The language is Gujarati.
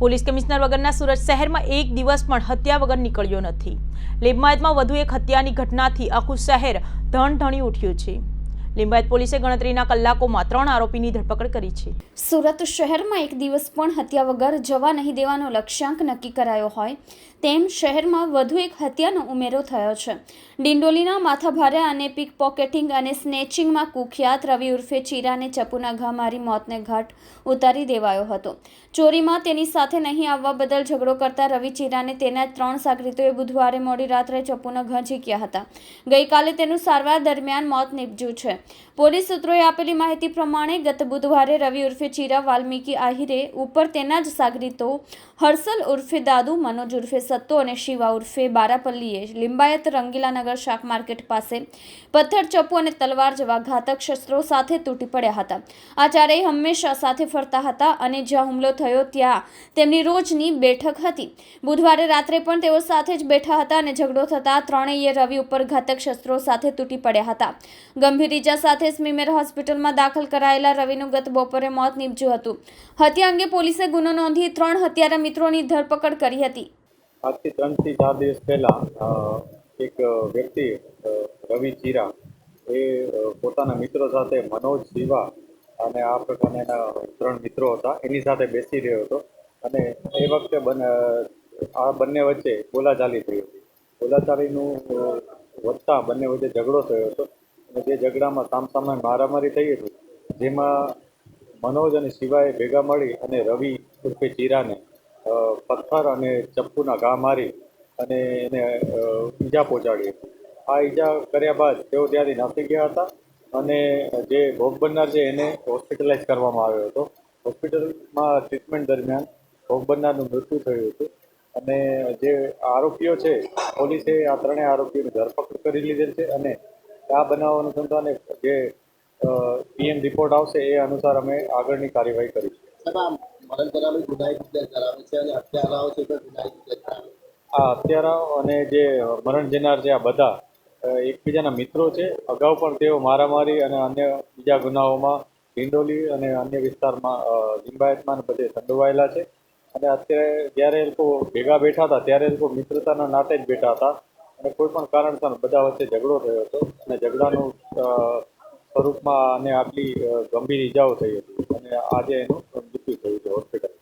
પોલીસ કમિશનર વગરના સુરત શહેરમાં એક દિવસ પણ હત્યા વગર નીકળ્યો નથી. લેબમાયતમાં વધુ એક હત્યાની ઘટનાથી આખું શહેર ધણધણી ઉઠ્યું છે. લિંબાયત પોલીસે ગણતરીના કલાકોમાં ત્રણ આરોપીની ધરપકડ કરી છે. સુરત શહેરમાં એક દિવસ પણ હત્યા વગર જવા નહીં દેવાનો લક્ષ્યાંક નક્કી કરાયો હોય તેમ શહેરમાં વધુ એક હત્યાનો ઉમેરો થયો છે. ડિંડોલીના માથાભારે અને પીક પોકેટિંગ અને સ્નેચિંગમાં કુખ્યાત રવિ ઉર્ફે ચીરાને ચપુના ઘા મારી મોતને ઘાટ ઉતારી દેવાયો હતો. ચોરીમાં તેની સાથે નહીં આવવા બદલ ઝઘડો કરતા રવિ ચીરાને તેના ત્રણ સાગરીતોએ બુધવારે મોડી રાત્રે ચપુના ઘા ઝીક્યા હતા. ગઈકાલે તેનું સારવાર દરમિયાન મોત નીપજ્યું છે. પોલીસ સૂત્રોએ આપેલી માહિતી પ્રમાણે ગત બુધવારે રવિ ઉર્ફે ચીરા વાલ્મીકી આહિરે ઉપર તેના જ સાગરીતો હર્ષલ ઉર્ફે દાદુ, મનોજ ઉર્ફે સત્તો અને શિવા ઉર્ફે બારાપલ્લીએ લિંબાયત રંગીલાનગર શાક માર્કેટ પાસે પથ્થર ચપ્પુ અને તલવાર જેવા ઘાતક શસ્ત્રો સાથે તૂટી પડ્યા હતા. આ ચારેય હંમેશા સાથે ફરતા હતા અને જ્યાં હુમલો થયો ત્યાં તેમની રોજની બેઠક હતી. બુધવારે રાત્રે પણ તેઓ સાથે જ બેઠા હતા અને ઝઘડો થતાં ત્રણેય રવિ ઉપર ઘાતક શસ્ત્રો સાથે તૂટી પડ્યા હતા. ગંભીર ઇજા સાથે સ્મીમેર હોસ્પિટલમાં દાખલ કરાયેલા રવિનું ગત બપોરે મોત નીપજ્યું હતું. હત્યા અંગે પોલીસે ગુનો નોંધી ત્રણ હત્યારા મિત્રોની ધરપકડ કરી હતી. આજથી ત્રણથી ચાર દિવસ પહેલાં એક વ્યક્તિ રવિ ચીરા, એ પોતાના મિત્રો સાથે મનોજ શિવા અને આ પ્રકારના એના ત્રણ મિત્રો હતા. એની સાથે બેસી રહ્યો હતો અને એ વખતે આ બંને વચ્ચે બોલાચાલી થઈ હતી. બોલાચાલીનું વધતા બંને વચ્ચે ઝઘડો થયો હતો. જે ઝઘડામાં સામસામે મારામારી થઈ હતી, જેમાં મનોજ અને શિવાએ ભેગા મળી અને રવિ ઉર્ફે ચીરાને પથ્થર અને ચપ્પુના ઘા મારી અને એને ઈજા પહોંચાડી હતી. આ ઈજા કર્યા બાદ તેઓ ત્યાંથી નાસી ગયા હતા અને જે ભોગ બનનાર છે એને હોસ્પિટલાઇઝ કરવામાં આવ્યો હતો. હોસ્પિટલમાં ટ્રીટમેન્ટ દરમિયાન ભોગ બનનારનું મૃત્યુ થયું હતું અને જે આરોપીઓ છે, પોલીસે આ ત્રણેય આરોપીઓની ધરપકડ કરી લીધેલ છે અને આ બનાવ અનુસંધાને જે પીએમ રિપોર્ટ આવશે એ અનુસાર અમે આગળની કાર્યવાહી કરીશું. આ હત્યારાઓ અને જે મરણ જનાર છે આ બધા એકબીજાના મિત્રો છે અગાઉ પણ તેઓ મારામારી અને અન્ય બીજા ગુનાઓમાં ડિંડોલી અને અન્ય વિસ્તારમાં લિંબાયતમાં બધે સંડોવાયેલા છે. અને અત્યારે જ્યારે એ લોકો ભેગા બેઠા હતા ત્યારે એ લોકો મિત્રતાના નાતે જ બેઠા હતા. અને કોઈ પણ કારણસર બધા વચ્ચે ઝઘડો થયો હતો અને ઝઘડાનું સ્વરૂપમાં અને આટલી ગંભીર ઈજાઓ થઈ હતી. અને આજે એનું મૃત્યુ થયું છે હોસ્પિટલ